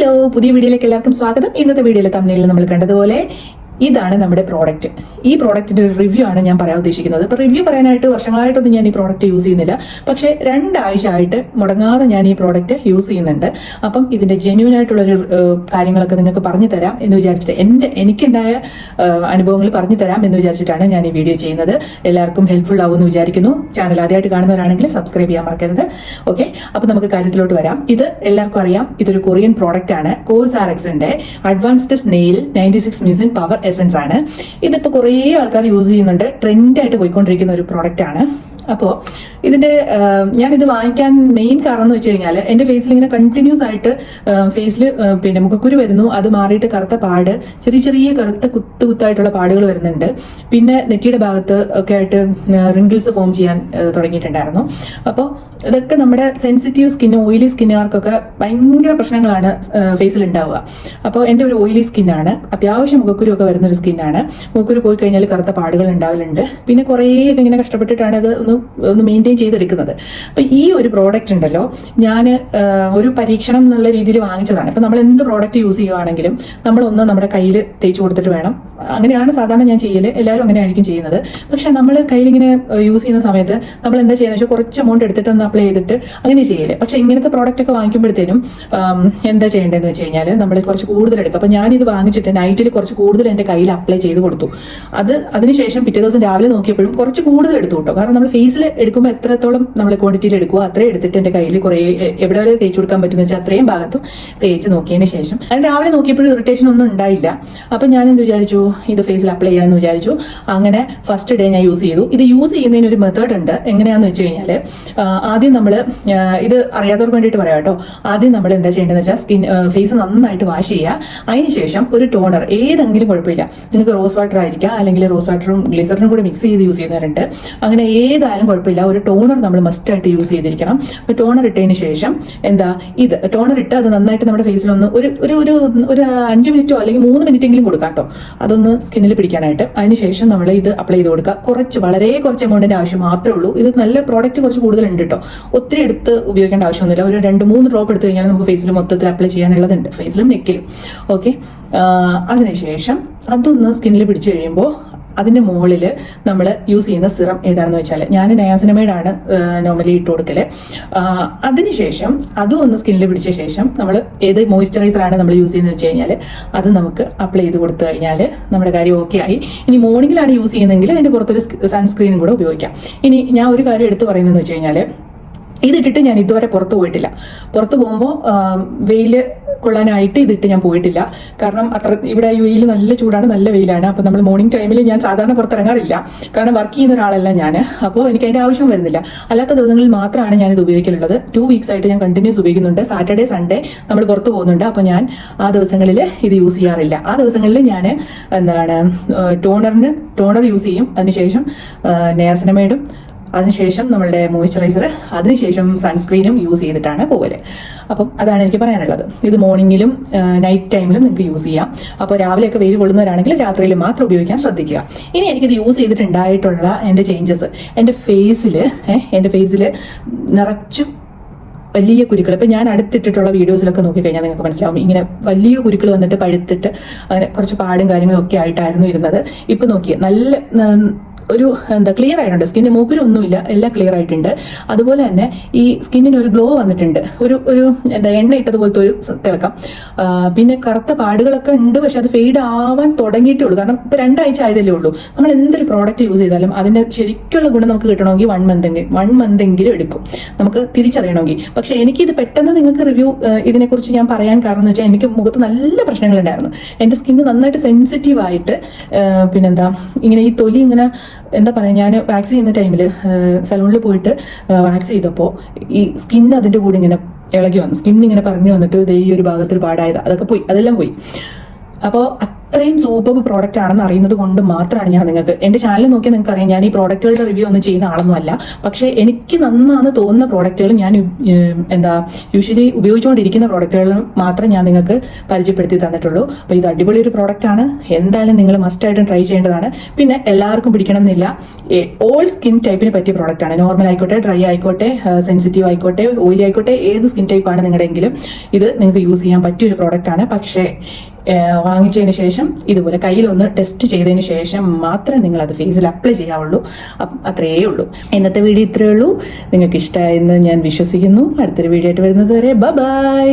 Hello പുതിയ വീഡിയോയിലേക്ക് എല്ലാവർക്കും സ്വാഗതം. ഇന്നത്തെ വീഡിയോയിൽ തമ്മിലിൽ നമ്മൾ കണ്ടതുപോലെ ഇതാണ് നമ്മുടെ പ്രോഡക്റ്റ് ഈ പ്രോഡക്റ്റിന്റെ ഒരു റിവ്യൂ ആണ് ഞാൻ പറയാൻ ഉദ്ദേശിക്കുന്നത്. ഇപ്പൊ റിവ്യൂ പറയാനായിട്ട് വർഷങ്ങളായിട്ടൊന്നും ഞാൻ ഈ പ്രോഡക്റ്റ് യൂസ് ചെയ്യുന്നില്ല. പക്ഷേ രണ്ടാഴ്ച ആയിട്ട് മുടങ്ങാതെ ഞാൻ ഈ പ്രോഡക്റ്റ് യൂസ് ചെയ്യുന്നുണ്ട്. അപ്പം ഇതിന്റെ ജെന്യൂൻ ആയിട്ടുള്ള ഒരു കാര്യങ്ങളൊക്കെ നിങ്ങൾക്ക് പറഞ്ഞു തരാം എന്ന് വിചാരിച്ചിട്ട് എന്റെ എനിക്കുണ്ടായ അനുഭവങ്ങൾ പറഞ്ഞു തരാം എന്ന് വിചാരിച്ചിട്ടാണ് ഞാൻ ഈ വീഡിയോ ചെയ്യുന്നത്. എല്ലാവർക്കും ഹെൽപ്ഫുൾ ആവുമെന്ന് വിചാരിക്കുന്നു. ചാനൽ ആദ്യമായിട്ട് കാണുന്നവരാണെങ്കിൽ സബ്സ്ക്രൈബ് ചെയ്യാൻ മറക്കരുത്. ഓക്കെ അപ്പൊ നമുക്ക് കാര്യത്തിലോട്ട് വരാം. ഇത് എല്ലാവർക്കും അറിയാം. ഇതൊരു കൊറിയൻ പ്രോഡക്റ്റ് ആണ്. കോഴ്സ് ആർഎക്സിന്റെ advanced snail ninety six mucin power essence ആണ്. ഇതിപ്പോൾ കുറേ ആൾക്കാർ യൂസ് ചെയ്യുന്നുണ്ട്. ട്രെൻഡായിട്ട് പോയിക്കൊണ്ടിരിക്കുന്ന ഒരു പ്രോഡക്റ്റ് ആണ്. അപ്പോൾ ഇതിന്റെ ഞാനിത് വാങ്ങിക്കാൻ മെയിൻ കാരണം എന്ന് വെച്ച് കഴിഞ്ഞാൽ എന്റെ ഫേസിൽ ഇങ്ങനെ കണ്ടിന്യൂസ് ആയിട്ട് ഫേസിൽ പിന്നെ മുഖക്കുരു വരുന്നു. അത് മാറിയിട്ട് കറുത്ത പാട് ചെറിയ ചെറിയ കറുത്ത കുത്തു കുത്തായിട്ടുള്ള പാടുകൾ വരുന്നുണ്ട്. പിന്നെ നെറ്റിയുടെ ഭാഗത്ത് ഒക്കെ ആയിട്ട് റിങ്കിൾസ് ഫോം ചെയ്യാൻ തുടങ്ങിയിട്ടുണ്ടായിരുന്നു. അപ്പോൾ ഇതൊക്കെ നമ്മുടെ സെൻസിറ്റീവ് സ്കിൻ ഓയിലി സ്കിന്നുകാർക്കൊക്കെ ഭയങ്കര പ്രശ്നങ്ങളാണ് ഫേസിൽ ഉണ്ടാവുക. അപ്പോൾ എന്റെ ഒരു ഓയിലി സ്കിന്നാണ് അത്യാവശ്യം മുഖക്കുരു ഒക്കെ വരുന്ന ഒരു സ്കിന്നാണ് മുഖക്കുരു പോയി കഴിഞ്ഞാൽ കറുത്ത പാടുകൾ ഉണ്ടാവലുണ്ട്. പിന്നെ കുറേ ഇങ്ങനെ കഷ്ടപ്പെട്ടിട്ടാണ് അത് ഒന്ന് ഒന്ന് മെയിന്റെയിൻ ചെയ്തെടുക്കുന്നത്. അപ്പോൾ ഈ ഒരു പ്രോഡക്റ്റ് ഉണ്ടല്ലോ ഞാൻ ഒരു പരീക്ഷണം എന്നുള്ള രീതിയിൽ വാങ്ങിച്ചതാണ്. ഇപ്പം നമ്മൾ എന്ത് പ്രോഡക്റ്റ് യൂസ് ചെയ്യുവാണെങ്കിലും നമ്മളൊന്ന് നമ്മുടെ കയ്യിൽ തേച്ച് കൊടുത്തിട്ട് വേണം അങ്ങനെയാണ് സാധാരണ ഞാൻ ചെയ്യൽ. എല്ലാവരും അങ്ങനെ ആയിരിക്കും ചെയ്യുന്നത്. പക്ഷെ നമ്മൾ കയ്യിലിങ്ങനെ യൂസ് ചെയ്യുന്ന സമയത്ത് നമ്മൾ എന്താ ചെയ്യുന്നത് വെച്ചാൽ കുറച്ച് എമൗണ്ട് എടുത്തിട്ട് ഒന്ന് അപ്ലൈ ചെയ്തിട്ട് അങ്ങനെ ചെയ്യൽ. പക്ഷെ ഇങ്ങനത്തെ പ്രോഡക്റ്റ് ഒക്കെ വാങ്ങിക്കുമ്പോഴത്തേനും എന്താ ചെയ്യേണ്ടതെന്ന് വെച്ച് കഴിഞ്ഞാൽ നമ്മൾ കുറച്ച് കൂടുതൽ എടുക്കും. അപ്പം ഞാനിത് വാങ്ങിച്ചിട്ട് നൈറ്റിൽ കുറച്ച് കൂടുതൽ എന്റെ കയ്യിൽ അപ്ലൈ ചെയ്ത് കൊടുത്തു. അത് അതിനുശേഷം പിറ്റേ ദിവസം രാവിലെ നോക്കിയപ്പോഴും കുറച്ച് കൂടുതൽ എടുത്തു കേട്ടോ. കാരണം നമ്മൾ ഫേസിൽ എടുക്കുമ്പോൾ എത്രത്തോളം നമ്മൾ ക്വാണ്ടിറ്റിയിൽ എടുക്കുക അത്രയും എടുത്തിട്ട് എന്റെ കയ്യിൽ കുറേ എവിടെ വരെ തേച്ച് കൊടുക്കാൻ പറ്റുന്ന വെച്ചാൽ അത്രയും ഭാഗത്തും തേച്ച് നോക്കിയതിന് ശേഷം. രാവിലെ നോക്കിയപ്പോഴും ഇറിറ്റേഷൻ ഒന്നും ഉണ്ടായില്ല. അപ്പം ഞാൻ എന്ത് വിചാരിച്ചു? ഇത് ഫേസിൽ അപ്ലൈ ചെയ്യാമെന്ന് വിചാരിച്ചു. അങ്ങനെ ഫസ്റ്റ് ഡേ ഞാൻ യൂസ് ചെയ്തു. ഇത് യൂസ് ചെയ്യുന്നതിന് ഒരു മെത്തേഡ് ഉണ്ട്. എങ്ങനെയാന്ന് വെച്ച് കഴിഞ്ഞാൽ ആദ്യം നമ്മൾ ഇത് അറിയാത്തവർക്ക് വേണ്ടിയിട്ട് പറയാം കേട്ടോ. ആദ്യം നമ്മൾ എന്താ ചെയ്യേണ്ടതെന്ന് വെച്ചാൽ സ്കിൻ ഫേസ് നന്നായിട്ട് വാഷ് ചെയ്യുക. അതിനുശേഷം ഒരു ടോണർ ഏതെങ്കിലും കുഴപ്പമില്ല. നിങ്ങൾക്ക് റോസ് വാട്ടർ ആയിരിക്കാം അല്ലെങ്കിൽ റോസ് വാട്ടറും ഗ്ലിസറിനും കൂടി മിക്സ് ചെയ്ത് യൂസ് ചെയ്യുന്നവരുണ്ട്. അങ്ങനെ ഏതായാലും കുഴപ്പമില്ല. ഒരു ടോണർ നമ്മൾ മസ്റ്റ് ആയിട്ട് യൂസ് ചെയ്തിരിക്കണം. അപ്പോൾ ടോണർ ഇട്ടതിന് ശേഷം എന്താ ഇത് ടോണർ ഇട്ട് അത് നന്നായിട്ട് നമ്മുടെ ഫേസിൽ ഒന്ന് ഒരു ഒരു ഒരു അഞ്ച് മിനിറ്റോ അല്ലെങ്കിൽ മൂന്ന് മിനിറ്റ് എങ്കിലും കൊടുക്കാം കേട്ടോ. അതൊന്ന് സ്കിന്നിൽ പിടിക്കാനായിട്ട്. അതിനുശേഷം നമ്മൾ ഇത് അപ്ലൈ ചെയ്ത് കൊടുക്കുക. കുറച്ച് വളരെ കുറച്ച് എമൗണ്ടിന്റെ ആവശ്യം മാത്രമേ ഉള്ളൂ. ഇത് നല്ല പ്രോഡക്റ്റ് കുറച്ച് കൂടുതൽ ഉണ്ട് കേട്ടോ ഒത്തിരി എടുത്ത് ഉപയോഗിക്കേണ്ട ആവശ്യമൊന്നുമില്ല. ഒരു രണ്ട് മൂന്ന് ഡ്രോപ്പ് എടുത്തു കഴിഞ്ഞാൽ നമുക്ക് ഫേസിൽ മൊത്തത്തിൽ അപ്ലൈ ചെയ്യാനുള്ളതുണ്ട്. ഫേസിലും നെക്കിലും. ഓക്കെ അതിനുശേഷം അതൊന്ന് സ്കിന്നിൽ പിടിച്ചു കഴിയുമ്പോൾ അതിന്റെ മുകളിൽ നമ്മൾ യൂസ് ചെയ്യുന്ന സിറം ഏതാണെന്ന് വെച്ചാൽ ഞാൻ നയാസിനമൈഡാണ് നോർമലി ഇട്ട് കൊടുക്കൽ അതിനുശേഷം അതും ഒന്ന് സ്കിന്നിൽ പിടിച്ച ശേഷം നമ്മൾ ഏത് മോയ്സ്ചറൈസറാണ് നമ്മൾ യൂസ് ചെയ്യുന്നത് വെച്ച് കഴിഞ്ഞാൽ അത് നമുക്ക് അപ്ലൈ ചെയ്ത് കൊടുത്തു കഴിഞ്ഞാൽ നമ്മുടെ കാര്യം ഓക്കെ ആയി. ഇനി മോർണിംഗിലാണ് യൂസ് ചെയ്യുന്നതെങ്കിൽ അതിന്റെ പുറത്തൊരു സൺസ്ക്രീനും കൂടെ ഉപയോഗിക്കാം. ഇനി ഞാൻ ഒരു കാര്യം എടുത്തു പറയുന്നതെന്ന് വെച്ച് കഴിഞ്ഞാൽ ഇതിട്ടിട്ട് ഞാൻ ഇതുവരെ പുറത്തു പോയിട്ടില്ല. പുറത്തു പോകുമ്പോൾ വെയിൽ കൊള്ളാനായിട്ട് ഇതിട്ട് ഞാൻ പോയിട്ടില്ല. കാരണം അത്ര ഇവിടെ വെയിൽ നല്ല ചൂടാണ് നല്ല വെയിലാണ്. അപ്പം നമ്മൾ മോർണിംഗ് ടൈമിൽ ഞാൻ സാധാരണ പുറത്തിറങ്ങാറില്ല. കാരണം വർക്ക് ചെയ്യുന്ന ഒരാളല്ല ഞാൻ അപ്പോൾ എനിക്ക് അതിന്റെ ആവശ്യം വരുന്നില്ല. അല്ലാത്ത ദിവസങ്ങളിൽ മാത്രമാണ് ഞാൻ ഇത് ഉപയോഗിക്കലുള്ളത്. ടു വീക്സ് ആയിട്ട് ഞാൻ കണ്ടിന്യൂസ് ഉപയോഗിക്കുന്നുണ്ട്. സാറ്റർഡേ സൺഡേ നമ്മൾ പുറത്തു പോകുന്നുണ്ട്. അപ്പോൾ ഞാൻ ആ ദിവസങ്ങളിൽ ഇത് യൂസ് ചെയ്യാറില്ല. ആ ദിവസങ്ങളിൽ ഞാൻ എന്താണ് ടോണറിന് ടോണർ യൂസ് ചെയ്യും. അതിനുശേഷം നേസനമേഡും അതിനുശേഷം നമ്മളുടെ മോയ്സ്ചറൈസർ അതിനുശേഷം സൺസ്ക്രീനും യൂസ് ചെയ്തിട്ടാണ് പോകൽ അപ്പം അതാണ് എനിക്ക് പറയാനുള്ളത്. ഇത് മോർണിംഗിലും നൈറ്റ് ടൈമിലും നിങ്ങൾക്ക് യൂസ് ചെയ്യാം. അപ്പോൾ രാവിലെയൊക്കെ വെയിൽ കൊള്ളുന്നവരാണെങ്കിൽ രാത്രിയിൽ മാത്രം ഉപയോഗിക്കാൻ ശ്രദ്ധിക്കുക. ഇനി എനിക്കിത് യൂസ് ചെയ്തിട്ടുണ്ടായിട്ടുള്ള എന്റെ ചേഞ്ചസ് എന്റെ ഫേസിൽ എന്റെ ഫേസിൽ നിറച്ചും വലിയ കുരുക്കൾ. ഇപ്പം ഞാൻ അടുത്തിട്ടിട്ടുള്ള വീഡിയോസിലൊക്കെ നോക്കിക്കഴിഞ്ഞാൽ നിങ്ങൾക്ക് മനസ്സിലാവും. ഇങ്ങനെ വലിയ കുരുക്കൾ വന്നിട്ട് പഴുത്തിട്ട് അങ്ങനെ കുറച്ച് പാടും കാര്യങ്ങളും ഒക്കെ ആയിട്ടായിരുന്നു ഇരുന്നത്. ഇപ്പം നോക്കിയേ നല്ല ഒരു എന്താ ക്ലിയർ ആയിട്ടുണ്ട്. സ്കിന്നിന് മൂക്കിലൊന്നുമില്ല. എല്ലാം ക്ലിയർ ആയിട്ടുണ്ട്. അതുപോലെ തന്നെ ഈ സ്കിന്നിന് ഒരു ഗ്ലോ വന്നിട്ടുണ്ട്. ഒരു ഒരു എന്താ എണ്ണ ഇട്ടതുപോലത്തെ ഒരു തിളക്കം. പിന്നെ കറുത്ത പാടുകളൊക്കെ ഉണ്ട്. പക്ഷെ അത് ഫെയ്ഡ് ആവാൻ തുടങ്ങിയിട്ടേ ഉള്ളൂ കാരണം ഇപ്പൊ രണ്ടാഴ്ച ആയതല്ലേ ഉള്ളൂ. നമ്മൾ എന്തൊരു പ്രോഡക്റ്റ് യൂസ് ചെയ്താലും അതിന്റെ ശരിക്കുള്ള ഗുണം നമുക്ക് കിട്ടണമെങ്കിൽ വൺ മന്ത് വൺ മന്ത് എങ്കിലും എടുക്കും. നമുക്ക് തിരിച്ചറിയണമെങ്കിൽ. പക്ഷെ ഇത് പെട്ടെന്ന് നിങ്ങൾക്ക് റിവ്യൂ ഇതിനെക്കുറിച്ച് ഞാൻ പറയാൻ കാരണം എന്ന് വെച്ചാൽ എനിക്ക് മുഖത്ത് നല്ല പ്രശ്നങ്ങളുണ്ടായിരുന്നു എന്റെ സ്കിന്ന് നന്നായിട്ട് സെൻസിറ്റീവ് ആയിട്ട് പിന്നെന്താ ഇങ്ങനെ ഈ തൊലി ഇങ്ങനെ എന്താ പറയുക ഞാൻ വാക്സ് ചെയ്യുന്ന ടൈമിൽ സലൂണിൽ പോയിട്ട് വാക്സ് ചെയ്തപ്പോൾ ഈ സ്കിൻ അതിന്റെ കൂടെ ഇങ്ങനെ ഇളകി വന്നു. സ്കിൻ ഇങ്ങനെ പറഞ്ഞു വന്നിട്ട് ദേ ഈ ഒരു ഭാഗത്തിൽ പാടായത്. അതൊക്കെ പോയി. അതെല്ലാം പോയി. അപ്പോൾ അത്രയും സൂപ്പർബ് പ്രോഡക്റ്റ് ആണെന്ന് അറിയുന്നത് കൊണ്ട് മാത്രമാണ് ഞാൻ നിങ്ങൾക്ക് എന്റെ ചാനൽ നോക്കിയാൽ നിങ്ങൾക്ക് അറിയാം ഞാൻ ഈ പ്രോഡക്റ്റുകളുടെ റിവ്യൂ ഒന്നും ചെയ്യുന്ന ആളൊന്നും അല്ല പക്ഷേ എനിക്ക് നന്നാന്ന് തോന്നുന്ന പ്രോഡക്റ്റുകൾ ഞാൻ എന്താ യൂഷ്വലി ഉപയോഗിച്ചുകൊണ്ടിരിക്കുന്ന പ്രോഡക്റ്റുകൾ മാത്രം ഞാൻ നിങ്ങൾക്ക് പരിചയപ്പെടുത്തി തന്നിട്ടുള്ളൂ. അപ്പോൾ ഇത് അടിപൊളി ഒരു പ്രോഡക്റ്റ് ആണ്. എന്തായാലും നിങ്ങൾ മസ്റ്റ് ആയിട്ടും ട്രൈ ചെയ്യേണ്ടതാണ്. പിന്നെ എല്ലാവർക്കും പിടിക്കണം എന്നില്ല ഓൾ സ്കിൻ ടൈപ്പിന് പറ്റിയ പ്രോഡക്റ്റ് ആണ്. നോർമൽ ആയിക്കോട്ടെ ഡ്രൈ ആയിക്കോട്ടെ സെൻസിറ്റീവ് ആയിക്കോട്ടെ ഓയിലി ആയിക്കോട്ടെ ഏത് സ്കിൻ ടൈപ്പാണ് നിങ്ങളുടെയെങ്കിലും ഇത് നിങ്ങൾക്ക് യൂസ് ചെയ്യാൻ പറ്റിയ ഒരു പ്രോഡക്റ്റ് ആണ്. പക്ഷേ വാങ്ങിച്ചതിന് ശേഷം ഇതുപോലെ കയ്യിലൊന്ന് ടെസ്റ്റ് ചെയ്തതിന് ശേഷം മാത്രമേ നിങ്ങൾ അത് ഫേസിൽ അപ്ലൈ ചെയ്യാവുള്ളൂ. അത്രയേ ഉള്ളൂ. ഇന്നത്തെ വീഡിയോ ഇത്രയേ ഉള്ളൂ. നിങ്ങൾക്ക് ഇഷ്ടമായെന്ന് ഞാൻ വിശ്വസിക്കുന്നു. അടുത്തൊരു വീഡിയോ ആയിട്ട് വരുന്നത് വരെ. ബൈ